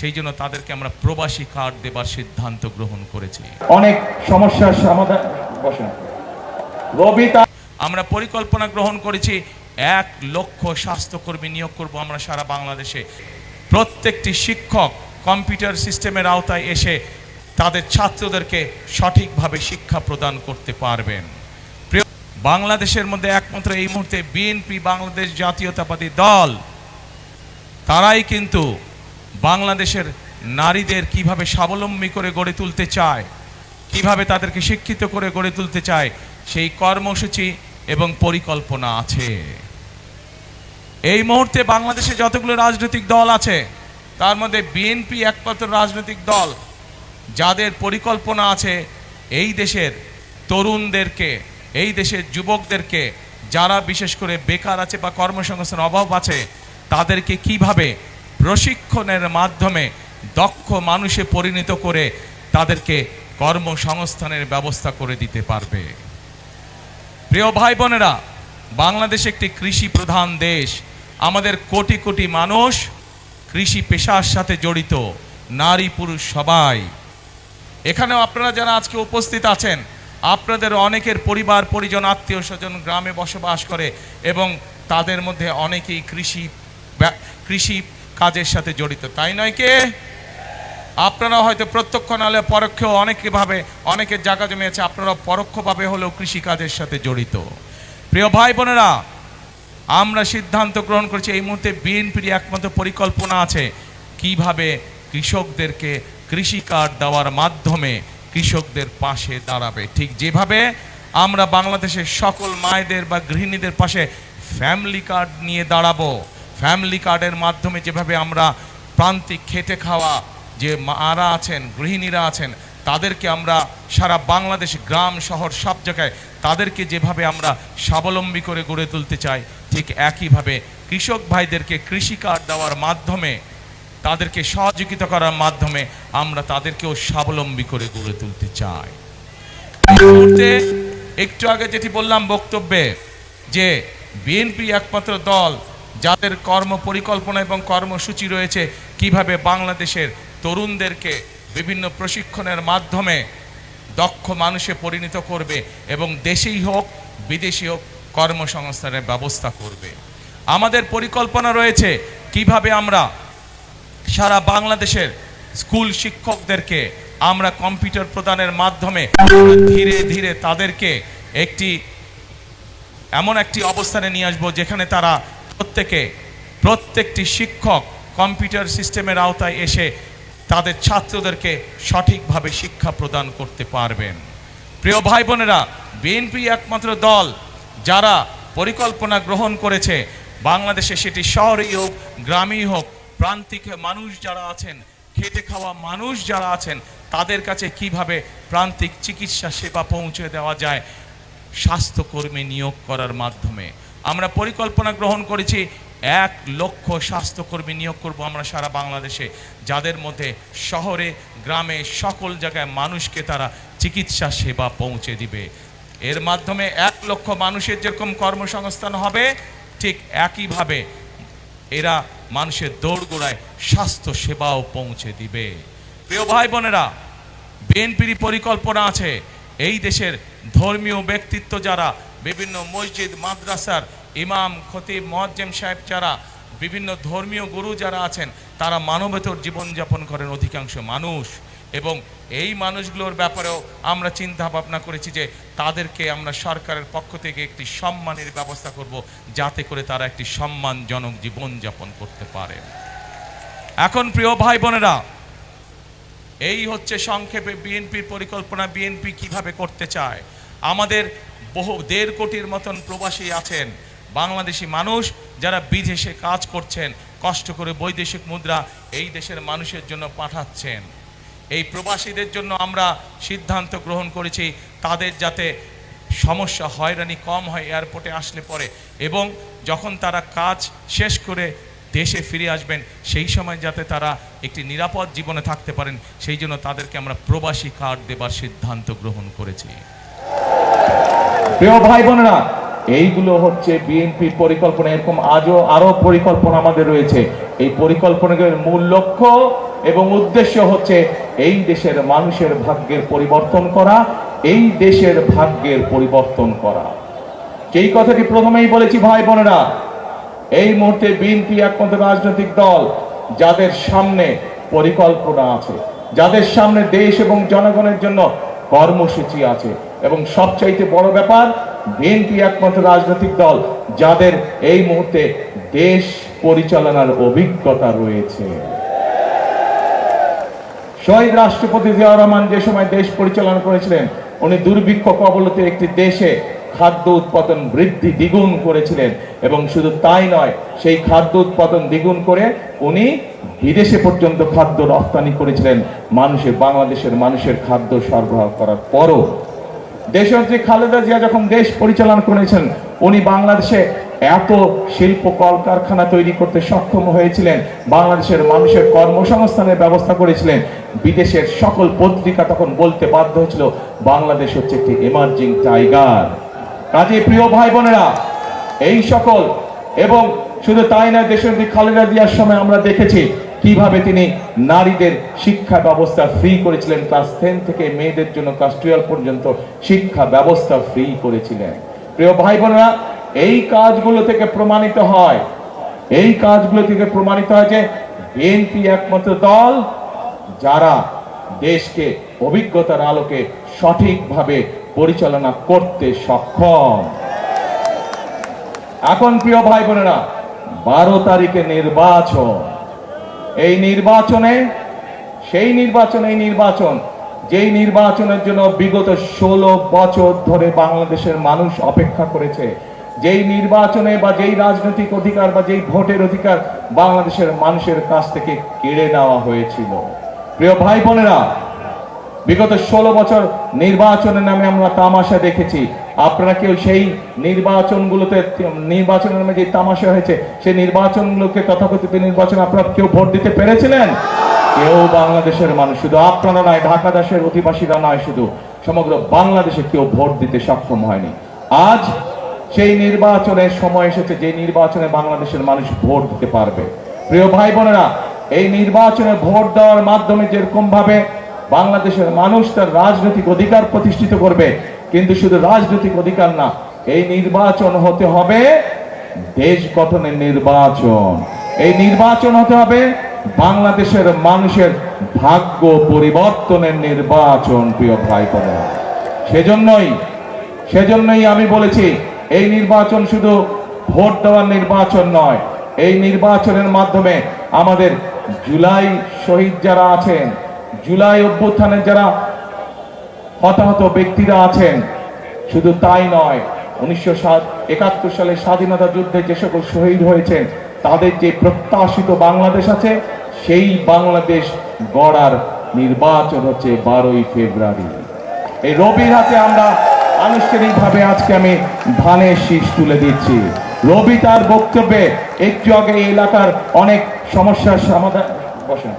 সেই জন্য তাদেরকে আমরা প্রবাসী কার্ড দেবার সিদ্ধান্ত গ্রহণ করেছি। অনেক সমস্যার সমাধান আমরা পরিকল্পনা গ্রহণ করেছি এক লক্ষ স্বাস্থ্যকর্মী নিয়োগ করব আমরা সারা বাংলাদেশে। প্রত্যেকটি শিক্ষক কম্পিউটার সিস্টেমের আওতায় এসে তাদের ছাত্রদেরকে সঠিকভাবে শিক্ষা প্রদান করতে পারবেন। বাংলাদেশের মধ্যে একমাত্র এই মুহূর্তে বিএনপি বাংলাদেশ জাতীয়তাবাদী দল। তারাই কিন্তু বাংলাদেশের নারীদের কীভাবে স্বাবলম্বী করে গড়ে তুলতে চায়, কীভাবে তাদেরকে শিক্ষিত করে গড়ে তুলতে চায়, সেই কর্মসূচি এবং পরিকল্পনা আছে। এই মুহূর্তে বাংলাদেশে যতগুলো রাজনৈতিক দল আছে, তার মধ্যে বিএনপি একমাত্র রাজনৈতিক দল, যাদের পরিকল্পনা আছে এই দেশের তরুণদেরকে, এই দেশের যুবকদেরকে, যারা বিশেষ করে বেকার আছে বা কর্মসংস্থান অভাব আছে, তাদেরকে কীভাবে প্রশিক্ষণের মাধ্যমে দক্ষ মানুষে পরিণত করে তাদেরকে কর্মসংস্থানের ব্যবস্থা করে দিতে পারবে। প্রিয় ভাই বোনেরা বাংলাদেশ একটি কৃষি প্রধান দেশ। আমাদের কোটি কোটি মানুষ কৃষি পেশার সাথে জড়িত, নারী পুরুষ সবাই। এখানেও আপনারা যারা আজকে উপস্থিত আছেন, আপনাদের অনেকের পরিবার, পরিজন, আত্মীয় স্বজন গ্রামে বসবাস করে এবং তাদের মধ্যে অনেকেই কৃষি কৃষি কাজের সাথে জড়িত, তাই নয় কে? আপনারা হয়তো প্রত্যক্ষ নাহলে পরোক্ষ অনেকভাবে, অনেকের জায়গা জমি আছে আপনারা পরোক্ষভাবে হলেও কৃষিকাজের সাথে জড়িত। প্রিয় ভাই বোনেরা, আমরা সিদ্ধান্ত গ্রহণ করেছি, এই মুহূর্তে বিএনপির একমাত্র পরিকল্পনা আছে, কীভাবে কৃষকদেরকে কৃষি কার্ড দেওয়ার মাধ্যমে কৃষকদের পাশে দাঁড়াবে। ঠিক যেভাবে আমরা বাংলাদেশের সকল মায়েদের বা গৃহিণীদের পাশে ফ্যামিলি কার্ড নিয়ে দাঁড়াবো ফ্যামিলি কার্ডের মাধ্যমে যেভাবে আমরা প্রান্তিক খেটে খাওয়া, যে মারা আছেন, গৃহিণীরা আছেন, তাদেরকে আমরা সারা বাংলাদেশ গ্রাম শহর সব জায়গায় তাদেরকে যেভাবে আমরা স্বাবলম্বী করে গড়ে তুলতে চাই, ঠিক একইভাবে কৃষক ভাইদেরকে কৃষি কার্ড দেওয়ার মাধ্যমে, তাদেরকে সহযোগিতা করার মাধ্যমে আমরা তাদেরকেও স্বাবলম্বী করে গড়ে তুলতে চাই। মুহূর্তে একটু আগে যেটি বললাম বক্তব্যে, যে বিএনপি একমাত্র দল যাদের কর্ম পরিকল্পনা এবং কর্মসূচি রয়েছে, কীভাবে বাংলাদেশের তরুণদেরকে বিভিন্ন প্রশিক্ষণের মাধ্যমে দক্ষ মানুষে পরিণত করবে এবং দেশেই হোক বিদেশি হোক, কর্মসংস্থানের ব্যবস্থা করবে। আমাদের পরিকল্পনা রয়েছে কীভাবে আমরা সারা বাংলাদেশের স্কুল শিক্ষকদেরকে আমরা কম্পিউটার প্রদানের মাধ্যমে ধীরে ধীরে তাদেরকে একটি, এমন একটি অবস্থানে নিয়ে আসব যেখানে তারা প্রত্যেকে, প্রত্যেকটি শিক্ষক কম্পিউটার সিস্টেমের আওতায় এসে তাদের ছাত্রদেরকে সঠিকভাবে শিক্ষা প্রদান করতে পারবেন। প্রিয় ভাই বোনেরা বিএনপি একমাত্র দল যারা পরিকল্পনা গ্রহণ করেছে, বাংলাদেশে সেটি শহরেই হোক, গ্রামেই হোক, প্রান্তিক মানুষ যারা আছেন, খেটে খাওয়া মানুষ যারা আছেন, তাদের কাছে কীভাবে প্রান্তিক চিকিৎসা সেবা পৌঁছে দেওয়া যায়, স্বাস্থ্যকর্মী নিয়োগ করার মাধ্যমে। আমরা পরিকল্পনা গ্রহণ করেছি, এক লক্ষ স্বাস্থ্যকর্মী নিয়োগ করব আমরা সারা বাংলাদেশে, যাদের মধ্যে শহরে, গ্রামে, সকল জায়গায় মানুষকে তারা চিকিৎসা সেবা পৌঁছে দিবে। এর মাধ্যমে এক লক্ষ মানুষের যেরকম কর্মসংস্থান হবে, ঠিক একইভাবে এরা মানুষের দৌড়গোড়ায় স্বাস্থ্য সেবাও পৌঁছে দিবে। প্রিয় ভাই বোনেরা, বিএনপির পরিকল্পনা আছে, এই দেশের ধর্মীয় ব্যক্তিত্ব যারা বিভিন্ন মসজিদ, মাদ্রাসার ইমাম, খতিব মজ্জেম সাহেব যারা বিভিন্ন ধর্মীয় গুরু যারা আছেন, তারা মানবেতর জীবনযাপন করেন অধিকাংশ মানুষ। এবং এই মানুষগুলোর ব্যাপারেও আমরা চিন্তা ভাবনা করেছি যে তাদেরকে আমরা সরকারের পক্ষ থেকে একটি সম্মানের ব্যবস্থা করব, যাতে করে তারা একটি সম্মানজনক জীবনযাপন করতে পারে। এখন প্রিয় ভাই বোনেরা, এই হচ্ছে সংক্ষেপে বিএনপির পরিকল্পনা, বিএনপি কীভাবে করতে চায়? আমাদের বহু দেড় কোটির মতন প্রবাসী আছেন, বাংলাদেশি মানুষ যারা বিদেশে কাজ করছেন, কষ্ট করে বৈদেশিক মুদ্রা এই দেশের মানুষের জন্য পাঠাচ্ছেন। এই প্রবাসীদের জন্য আমরা সিদ্ধান্ত গ্রহণ করেছি, তাদের যাতে সমস্যা, হয়রানি কম হয় এয়ারপোর্টে আসলে পরে এবং যখন তারা কাজ শেষ করে দেশে ফিরে আসবেন, সেই সময় যাতে তারা একটি নিরাপদ জীবনে থাকতে পারেন, সেই জন্য তাদেরকে আমরা প্রবাসী কার্ড দেবার সিদ্ধান্ত গ্রহণ করেছি। প্রিয় ভাই বোনেরা, এইগুলো হচ্ছে বিএনপির পরিকল্পনা, এরকম আজও আরও পরিকল্পনা আমাদের রয়েছে। এই পরিকল্পনাগুলোর মূল লক্ষ্য এবং উদ্দেশ্য হচ্ছে এই দেশের মানুষের ভাগ্যের পরিবর্তন করা, এই দেশের ভাগ্যের পরিবর্তন করা। যেই কথাটি প্রথমেই বলেছি ভাই বোনেরা, এই মুহূর্তে বিএনপি একমাত্র রাজনৈতিক দল, যাদের সামনে পরিকল্পনা আছে, যাদের সামনে দেশ এবং জনগণের জন্য কর্মসূচি আছে। এবং সবচাইতে বড় ব্যাপার, বিএনপি একমাত্র রাজনৈতিক দল, যাদের এই মুহূর্তে দেশ পরিচালনার অভিজ্ঞতা রয়েছে। শহীদ রাষ্ট্রপতি জিয়াউর রহমান যে সময় দেশ পরিচালনা করেছিলেন, উনি দুর্ভিক্ষ কবলিত একটি দেশে খাদ্য উৎপাদন বৃদ্ধি দ্বিগুণ করেছিলেন এবং শুধু তাই নয়, সেই খাদ্য উৎপাদন দ্বিগুণ করে উনি বিদেশে পর্যন্ত খাদ্য রপ্তানি করেছিলেন। মানুষের, বাংলাদেশের মানুষের খাদ্য সরবরাহ করার পরও দেশনেত্রী খালেদা জিয়া যখন দেশ পরিচালনা করেছেন, উনি বাংলাদেশে এত শিল্প কলকারখানা তৈরি করতে সক্ষম হয়েছিলেন, বাংলাদেশের মানুষের কর্মসংস্থানের ব্যবস্থা করেছিলেন, বিদেশের সকল পত্রিকা তখন বলতে বাধ্য হয়েছিল, বাংলাদেশ হচ্ছে একটি এমার্জিং টাইগার কাজে প্রিয় ভাই বোনেরা এই সকল এবং শুধু তাই না, দেশনেত্রী খালেদা জিয়ার সময় আমরা দেখেছি কীভাবে তিনি নারীদের শিক্ষা ব্যবস্থা ফ্রি করেছিলেন ক্লাস টেন থেকে মেয়েদের জন্য ক্লাস টুয়েলভ পর্যন্ত শিক্ষা ব্যবস্থা ফ্রি করেছিলেন। প্রিয় ভাই বোনেরা, এই কাজগুলো থেকে প্রমাণিত হয়, এই কাজগুলো থেকে প্রমাণিত হয় যে বিএনপি একমাত্র দল যারা দেশকে অভিজ্ঞতার আলোকে সঠিকভাবে পরিচালনা করতে সক্ষম। এখন প্রিয় ভাই বোনেরা, বারো তারিখে নির্বাচন। এই নির্বাচনে, সেই নির্বাচন এই নির্বাচন, যেই নির্বাচনের জন্য বিগত ষোলো বছর ধরে বাংলাদেশের মানুষ অপেক্ষা করেছে, যেই নির্বাচনে বা যেই রাজনৈতিক অধিকার বা যেই ভোটের অধিকার বাংলাদেশের মানুষের কাছ থেকে কেড়ে নেওয়া হয়েছিল। প্রিয় ভাই বোনেরা, বিগত ষোলো বছর নির্বাচনের নামে আমরা তামাশা দেখেছি। আপনারা কেউ সেই নির্বাচনগুলোতে নির্বাচনের নামে যে তামাশা হয়েছে, সেই নির্বাচনগুলোকে তথাকথিত নির্বাচন আপনারা কেউ ভোট দিতে পেরেছিলেন? কেউ বাংলাদেশের মানুষ শুধু, আপনারা নয়, ঢাকা দেশের অধিবাসীরা নয় শুধু, সমগ্র বাংলাদেশে কেউ ভোট দিতে সক্ষম হয়নি। আজ সেই নির্বাচনের সময় এসেছে, যে নির্বাচনে বাংলাদেশের মানুষ ভোট দিতে পারবে। প্রিয় ভাই বোনেরা, এই নির্বাচনে ভোট দেওয়ার মাধ্যমে যেরকম ভাবে বাংলাদেশের মানুষ তার রাজনৈতিক অধিকার প্রতিষ্ঠিত করবে কিন্তু শুধু রাজনৈতিক অধিকার না, এই নির্বাচন হতে হবে দেশ গঠনের নির্বাচন। এই নির্বাচন হতে হবে বাংলাদেশের মানুষের ভাগ্য পরিবর্তনের নির্বাচন, প্রিয় ভাই বোনেরা সেজন্যই সেজন্যই আমি বলেছি, এই নির্বাচন শুধু ভোট দেওয়ার নির্বাচন নয়, এই নির্বাচনের মাধ্যমে আমাদের জুলাই শহীদ যারা আছেন, জুলাই অভ্যুত্থানের যারা হতাহত ব্যক্তিরা আছেন। শুধু তাই নয়, উনিশশো একাত্তর সালে স্বাধীনতা যুদ্ধে যে সকল শহীদ হয়েছেন, তাদের যে প্রত্যাশিত বাংলাদেশ আছে, সেই বাংলাদেশ গড়ার নির্বাচন হচ্ছে বারোই ফেব্রুয়ারি। এই রবির হাতে আমরা আনুষ্ঠানিকভাবে আজকে আমি ধানের শীষ তুলে দিচ্ছি। রবি তার বক্তব্যে, একটু আগে এই এলাকার অনেক সমস্যার সমাধান বসে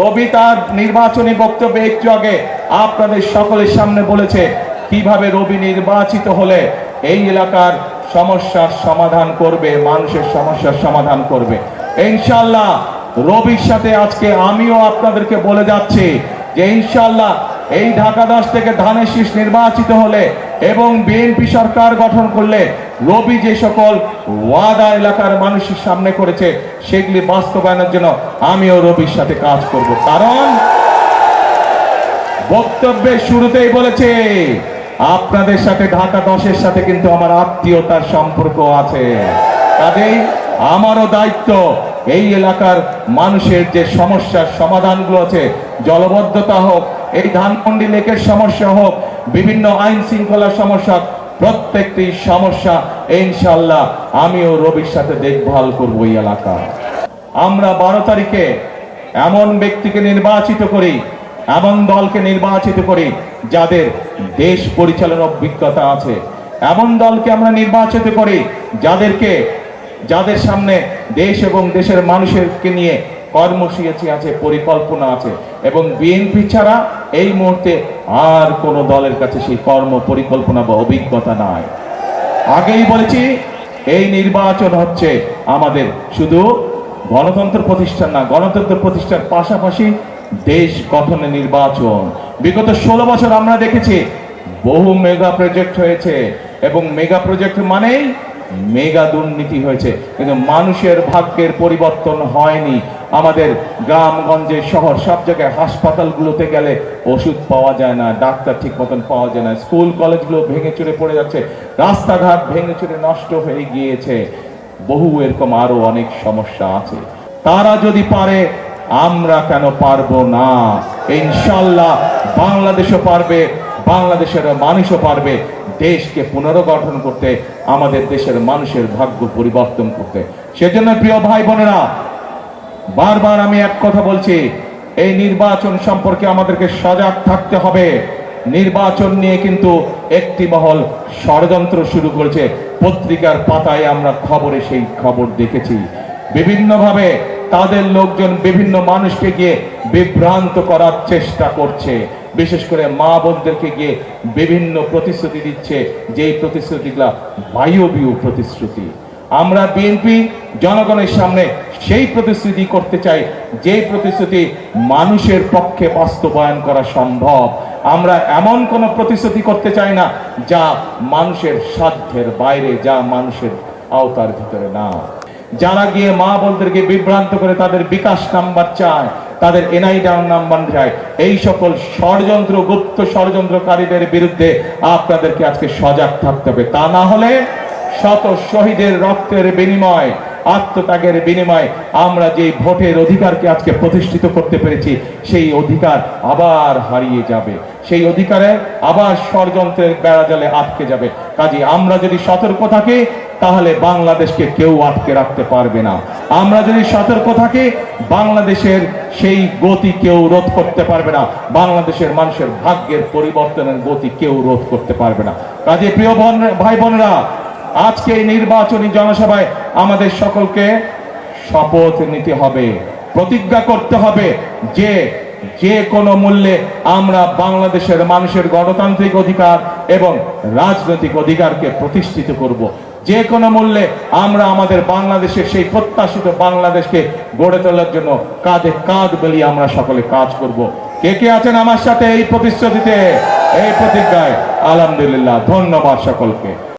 রবি তার নির্বাচনী বক্তব্যে একটু আগে আপনাদের সকলের সামনে বলেছে, কীভাবে রবি নির্বাচিত হলে এই এলাকার সমস্যার সমাধান করবে, মানুষের সমস্যার সমাধান করবে। ইনশাল্লাহ রবির সাথে আজকে আমিও আপনাদেরকে বলে যাচ্ছি যে ইনশাল্লাহ এই ঢাকা দশ থেকে ধানের শীষ নির্বাচিত হলে এবং বিএনপি সরকার গঠন করলে রবি যে সকল ওয়াদা এলাকার মানুষের সামনে করেছে, সেগুলি বাস্তবায়নের জন্য আমিও রবির সাথে কাজ করব। কারণ বক্তব্যের শুরুতেই বলেছে, আপনাদের সাথে ঢাকা দশের সাথে কিন্তু আমার আত্মীয়তার সম্পর্ক আছে। কাজেই আমারও দায়িত্ব এই এলাকার মানুষের যে সমস্যার সমাধানগুলো আছে, জলবদ্ধতা হোক, এই ধানমন্ডি লেকের সমস্যা হোক, বিভিন্ন আইন শৃঙ্খলার সমস্যা, প্রত্যেকটি সমস্যা ইনশাল্লাহ আমিও রবির সাথে দেখভাল করব এই এলাকা। আমরা বারো তারিখে এমন ব্যক্তিকে নির্বাচিত করি এমন দলকে নির্বাচিত করি, যাদের দেশ পরিচালনার অভিজ্ঞতা আছে। এমন দলকে আমরা নির্বাচিত করি, যাদেরকে, যাদের সামনে দেশ এবং দেশের মানুষেরকে নিয়ে কর্মসূচি আছে, পরিকল্পনা আছে। এবং বিএনপি ছাড়া এই মুহূর্তে আর কোনো দলের কাছে সেই কর্ম, পরিকল্পনা বা অভিজ্ঞতা নাই। আগেই বলেছি, এই নির্বাচন হচ্ছে আমাদের শুধু গণতন্ত্র প্রতিষ্ঠান না, গণতন্ত্র প্রতিষ্ঠার পাশাপাশি দেশ গঠনে নির্বাচন। বিগত ষোলো বছর আমরা দেখেছি বহু মেগা প্রজেক্ট হয়েছে এবং মেগা প্রজেক্ট মানেই মেগা দুর্নীতি হয়েছে। কিন্তু মানুষের ভাগ্যের পরিবর্তন হয়নি। আমাদের গ্রামগঞ্জে শহর সব জায়গায় হাসপাতালগুলোতে গেলে ওষুধ পাওয়া যায় না, ডাক্তার ঠিক মতন পাওয়া যায় না, স্কুল কলেজগুলো ভেঙে চুরে পড়ে যাচ্ছে, রাস্তাঘাট ভেঙে চুরে নষ্ট হয়ে গিয়েছে। বহু এরকম আরও অনেক সমস্যা আছে। তারা যদি পারে আমরা কেন পারব না? ইনশাল্লাহ বাংলাদেশও পারবে, বাংলাদেশের মানুষও পারবে, দেশকে পুনর্গঠন করতে, আমাদের দেশের মানুষের ভাগ্য পরিবর্তন করতে। সেজন্য প্রিয় ভাই বোনেরা, বারবার আমি এক কথা বলছি, এই নির্বাচন সম্পর্কে আমাদেরকে সজাগ থাকতে হবে। নির্বাচন নিয়ে কিন্তু একটি মহল ষড়যন্ত্র শুরু করেছে, পত্রিকার পাতায় আমরা খবরে সেই খবর দেখেছি। বিভিন্নভাবে তাদের লোকজন বিভিন্ন মানুষকে গিয়ে বিভ্রান্ত করার চেষ্টা করছে। বিশেষ করে মা বোনদেরকে গিয়ে বিভিন্ন প্রতিশ্রুতি দিচ্ছে, যেই প্রতিশ্রুতিগুলা বায়বীয় প্রতিশ্রুতি। আমরা বিএনপি জনগণের সামনে সেই প্রতিশ্রুতি করতে চাই, যেই প্রতিশ্রুতি মানুষের পক্ষে বাস্তবায়ন করা সম্ভব। আমরা এমন কোন প্রতিশ্রুতি করতে চাই না, যা মানুষের সাধ্যের বাইরে, যা মানুষের আওতার ভিতরে না। যারা গিয়ে মা বোনদেরকে বিভ্রান্ত করে তাদের বিকাশ নাম্বার চায়, তাদের এনআই ডাউন নাম্বার চায়, এই সকল ষড়যন্ত্র, গুপ্ত ষড়যন্ত্রকারীদের বিরুদ্ধে আপনাদেরকে আজকে সজাগ থাকতে হবে। তা না হলে শত শহীদের রক্তের বিনিময় আত্মত্যাগের বিনিময় আমরা যে ভোটের অধিকারকে আজকে প্রতিষ্ঠিত করতে পেরেছি, সেই অধিকার আবার হারিয়ে যাবে। সেই অধিকারে আবার ষড়যন্ত্রের বেড়াজালে আটকে যাবে। কাজে আমরা যদি সতর্ক থাকি, তাহলে বাংলাদেশকে কেউ আটকে রাখতে পারবে না। আমরা যদি সতর্ক থাকি, বাংলাদেশের সেই গতি কেউ রোধ করতে পারবে না। বাংলাদেশের মানুষের ভাগ্যের পরিবর্তনের গতি কেউ রোধ করতে পারবে না। কাজে প্রিয় ভাই বোনেরা আজকে এই নির্বাচনী জনসভায় আমাদের সকলকে শপথ নিতে হবে, প্রতিজ্ঞা করতে হবে যে যে কোনো মূল্যে আমরা বাংলাদেশের মানুষের গণতান্ত্রিক অধিকার এবং রাজনৈতিক অধিকারকে প্রতিষ্ঠিত করব। যে কোনো মূল্যে আমরা আমাদের বাংলাদেশের সেই প্রত্যাশিত বাংলাদেশকে গড়ে তোলার জন্য কাঁধে কাঁধ বেলিয়ে আমরা সকলে কাজ করব। কে কে আছেন আমার সাথে এই প্রতিশ্রুতিতে? এই প্রতিজ্ঞায় আলহামদুলিল্লাহ, ধন্যবাদ সকলকে।